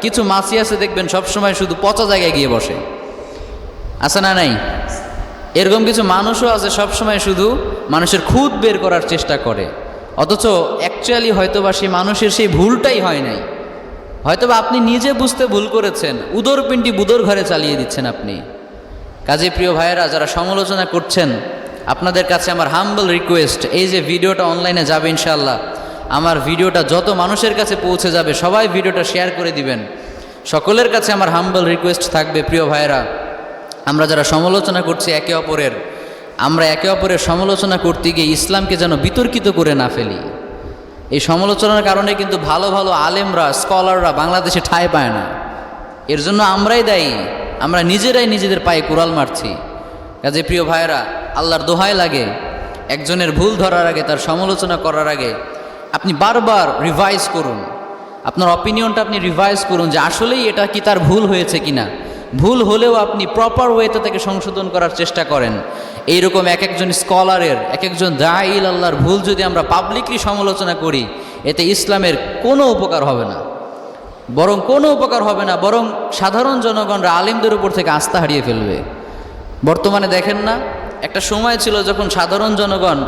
কিছু মাছি আছে, দেখবেন সবসময় শুধু পচা জায়গায় গিয়ে বসে। আছে না নাই? এরকম কিছু মানুষও আছে, সবসময় শুধু মানুষের খুদ বের করার চেষ্টা করে। অথচ অ্যাকচুয়ালি হয়তোবা সেই মানুষের সেই ভুলটাই হয় নাই। হয়তোবা আপনি নিজে বুঝতে ভুল করেছেন উদর পিণ্ডি বুদর ঘরে চালিয়ে দিচ্ছেন আপনি। কাজে প্রিয় ভাইয়েরা, যারা সমালোচনা করছেন, আপনাদের কাছে আমার হাম্বল রিকোয়েস্ট এই যে ভিডিওটা অনলাইনে যাবে ইনশাল্লাহ আমার ভিডিওটা যত মানুষের কাছে পৌঁছে যাবে, সবাই ভিডিওটা শেয়ার করে দিবেন। সকলের কাছে আমার হাম্বল রিকোয়েস্ট থাকবে, প্রিয় ভাইয়েরা, আমরা যারা সমালোচনা করছি একে অপরের, আমরা একে অপরের সমালোচনা করতে গিয়ে ইসলামকে যেন বিতর্কিত করে না ফেলি। এই সমালোচনার কারণে কিন্তু ভালো ভালো আলেমরা স্কলাররা বাংলাদেশে ঠাঁই পায় না। এর জন্য আমরাই দায়ী, আমরা নিজেরাই নিজেদের পায়ে কুড়াল মারছি। কাজে প্রিয় ভাইয়েরা, আল্লাহর দোহাই লাগে, একজনের ভুল ধরার আগে, তার সমালোচনা করার আগে আপনি বারবার রিভাইজ করুন। আপনার অপিনিয়নটা আপনি রিভাইজ করুন যে আসলেই এটা কি তার ভুল হয়েছে কিনা। ভুল হলেও আপনি প্রপার ওয়েতে তাকে সংশোধন করার চেষ্টা করেন। এইরকম এক একজন স্কলারের এক একজন দাইল আল্লাহর ভুল যদি আমরা পাবলিকলি সমালোচনা করি, এতে ইসলামের কোনো উপকার হবে না। বরং কোনো উপকার হবে না, বরং সাধারণ জনগণরা আলিমদের উপর থেকে আস্থা হারিয়ে ফেলবে। বর্তমানে দেখেন না, একটা সময় ছিল যখন সাধারণ জনগণ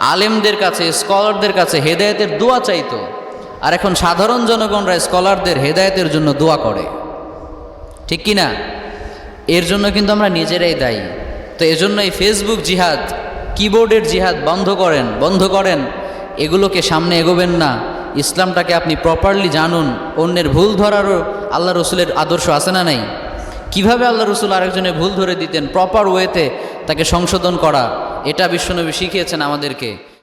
আলেমদের কাছে, স্কলারদের কাছে হেদায়েতের দোয়া চাইতো। আর এখন সাধারণ জনগণরা স্কলারদের হেদায়েতের জন্য দোয়া করে। ঠিক কি না এর জন্য কিন্তু আমরা নিজেরাই দায়ী। তো এজন্য এই ফেসবুক জিহাদ কিবোর্ডের জিহাদ বন্ধ করেন বন্ধ করেন। এগুলোকে সামনে এগোবেন না। ইসলামটাকে আপনি প্রপারলি জানুন। অন্যের ভুল ধরারও আল্লাহ রসুলের আদর্শ আছে না নাই? কীভাবে আল্লাহ রসুল আরেকজনের ভুল ধরে দিতেন? প্রপার ওয়েতে তাকে সংশোধন করা। এটা বিশ্বনবী শিখিয়েছেন আমাদেরকে।